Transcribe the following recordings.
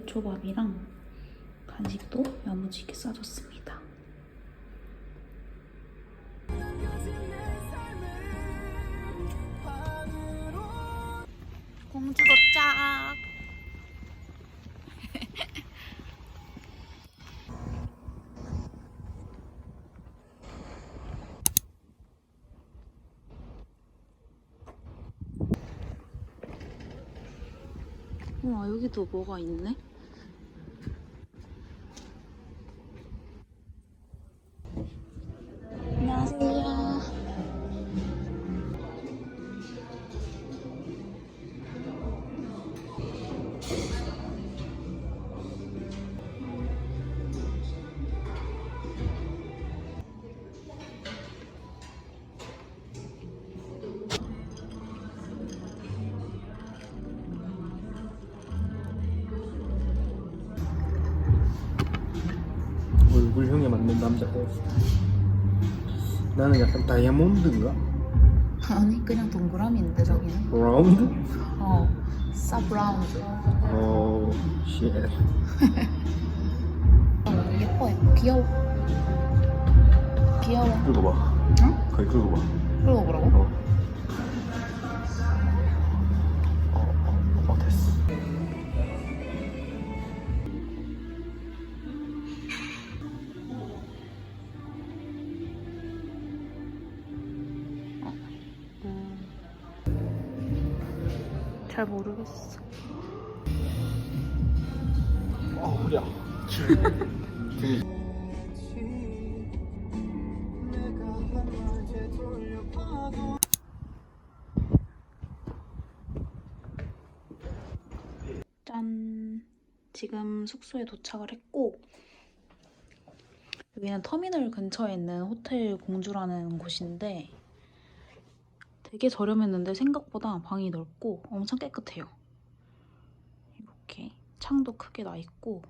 먹을 유부초밥이랑 간식도 야무지게 싸줬습니다. 공주 도착! 우와 여기도 뭐가 있네? 얼굴형에 맞는 남자 헤어스타일 나는 약간 다이아몬드인가? 아니 그냥 동그라미인데 저기는 라운드? 어 서브라운드 어... 쉣 어, 예뻐 예뻐 귀여워 귀여워 긁어봐 응? 거기 긁어봐 그러고 뭐라고? 어. 어, 짠. 지금 숙소에 도착을 했고 여기는 터미널 근처에 있는 호텔 공주라는 곳인데 되게 저렴했는데 생각보다 방이 넓고 엄청 깨끗해요. 이렇게 창도 크게 나 있고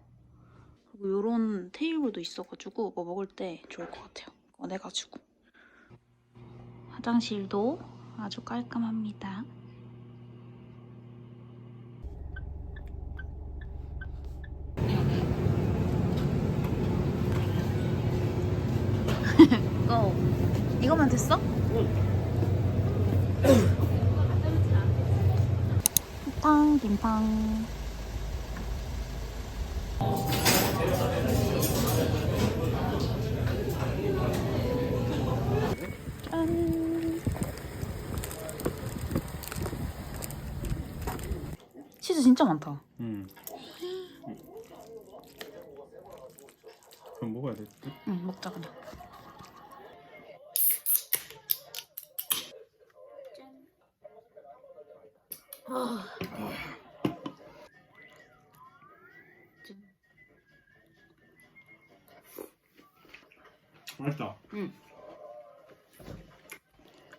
그리고 이런 테이블도 있어가지고 뭐 먹을 때 좋을 것 같아요. 꺼내가지고. 화장실도 아주 깔끔합니다. 고 이거만 됐어? 탕 김팡 진짜 많다 음. 그럼 먹어야 돼 응 먹자 그냥 아, 맛있다 응.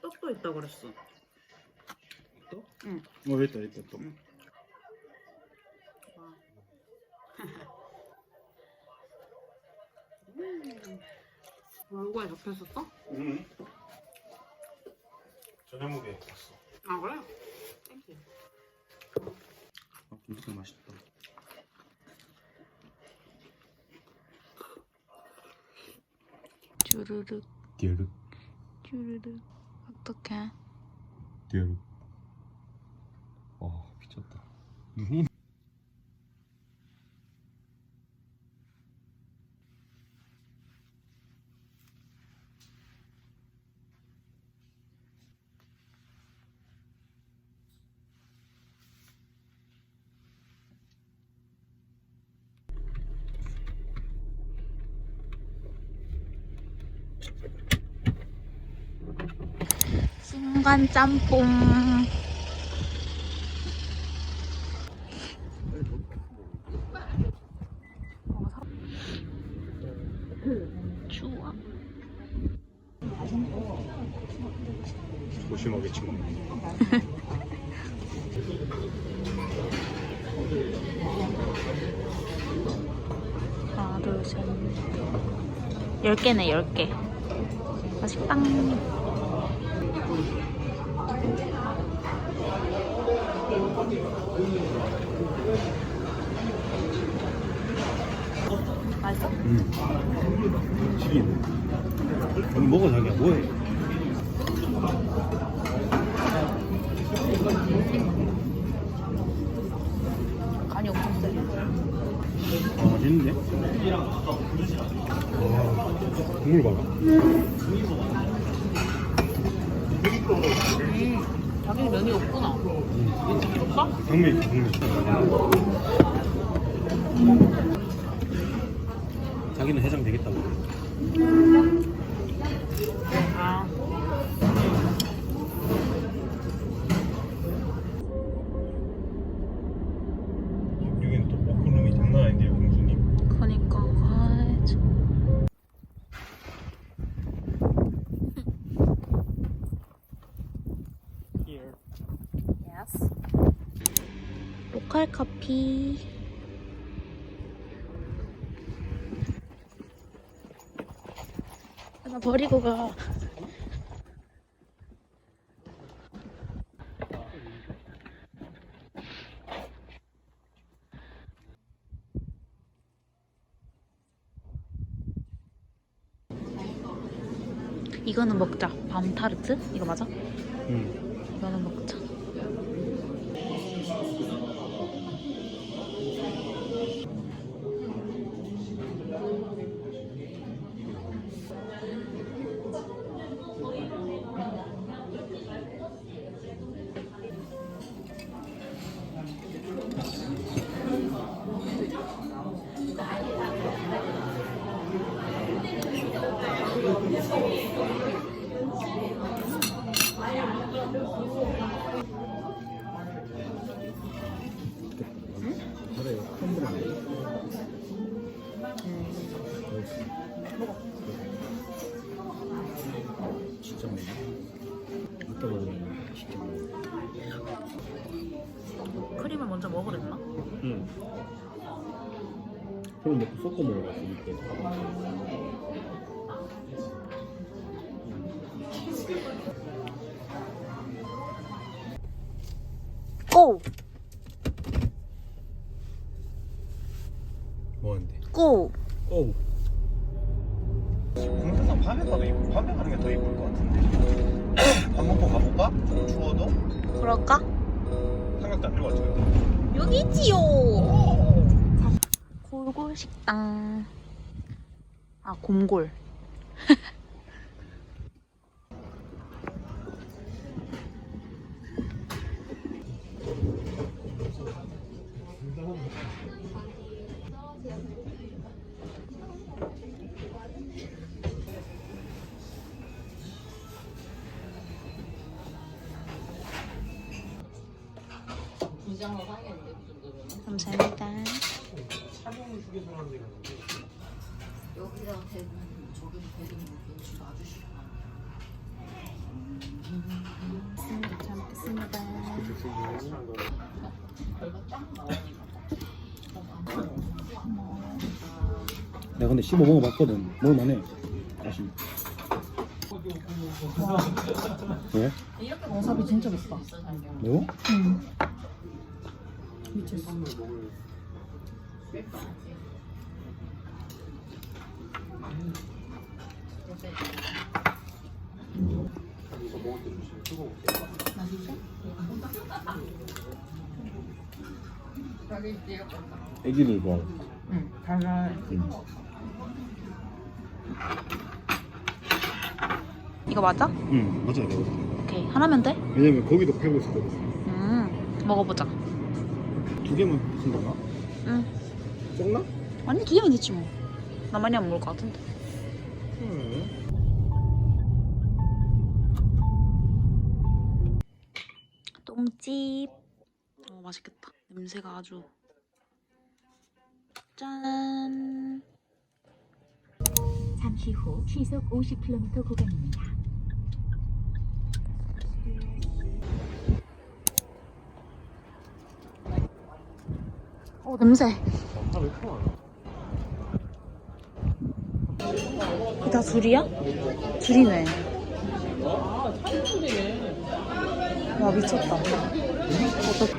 떡도 있다 그랬어. 또? 응. 어 있다 있다 또 응. 접혔었어? 응 저녁먹에 갔어 아 그래? 땡큐. 아 진짜 맛있다 주르륵 디르륵 주르륵 어떡해? 디르륵 와 미쳤다 순간 짬뽕. 추워. 조심하게 친구 하나, 둘, 셋. 열 개네, 열 개. 맛있다. 응. 튀긴. 여기 먹어 자기야 뭐해? 간이 엄청 세. 아 맛있는데? 와 국물 봐라. 음, 자기는 면이 없구나. 줄까? 당면 당면. 자기는 해장 되겠다고. 아. 여기는 또 오크룸이 장난 아닌데요, 공주님. 그니까. 아, 참. Here. Yes. 로컬 커피. 버리고 가. 이거는 먹자. 밤 타르트? 이거 맞아? 응. 이거는 먹자. 진짜 맛있네. 이따 먹으면 진짜 맛있네. 크림을 먼저 먹으랬나? 응. 그럼 먹고 섞어 먹어봤어. 고! 뭐 식당. 아, 곰골. 감사합니다. 여기다가 대면 저기 대면 왠지 놔주시고 잘 먹겠습니다. 내가 근데 씹어 먹어봤거든. 먹을만해. 다시. 왜? 와사비 진짜 비싸 매워? 응 미쳤어 애기들 좋아해. 응 달라 응. 이거 맞아? 응, 맞아, 내가. 오케이. 하나면 돼? 왜냐면 거기도 팔고 있었거든. 음, 먹어보자. 두 개만 준다나? 응. 적나? 아니, 두 개면 되지 뭐. 나 많이 안 먹을 것 같은데. 응. 똥집. 어, 맛있겠다. 냄새가 아주. 짠. 잠시 후 시속 50km 구간입니다. 어 냄새. 다 줄이야? 줄이네. 와 미쳤다. 어떡...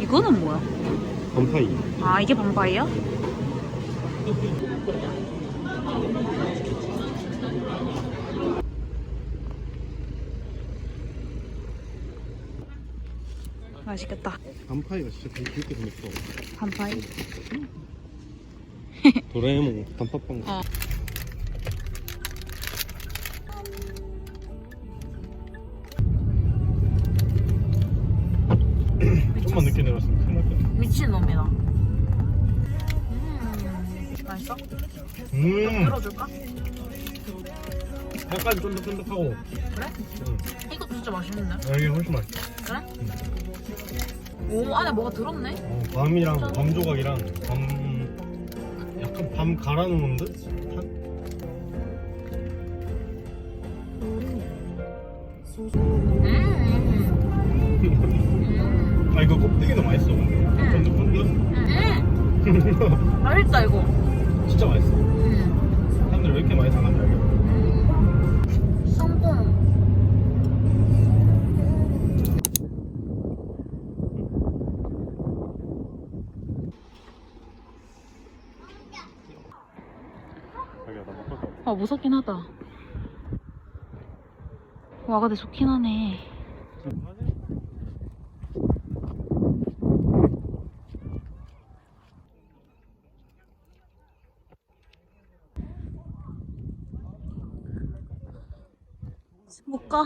이거는 뭐야? 범파이. 아 이게 반파이야? 맛있겠다. 범파이가 진짜 되게 귀엽게 생겼어. 반파이? 도라에몽 단팥빵. 어. 음. 들어줄까? 약간 쫀득쫀득하고. 그래? 응. 이것도 진짜 맛있는데? 아, 이게 훨씬 맛있어. 그래? 오 안에 뭐가 들었네? 어, 밤이랑 밤 조각이랑 밤 약간 밤 갈아 놓은 듯? 한? 음. 아 이거 껍데기도 맛있어 근데 쫀득쫀득 음. 맛있다 이거. 진짜 맛있어 음. 사람들 왜 이렇게 많이 사는지 알겠어. 자기야 나가아 무섭긴 하다. 와 근데 좋긴 하네. 못 가.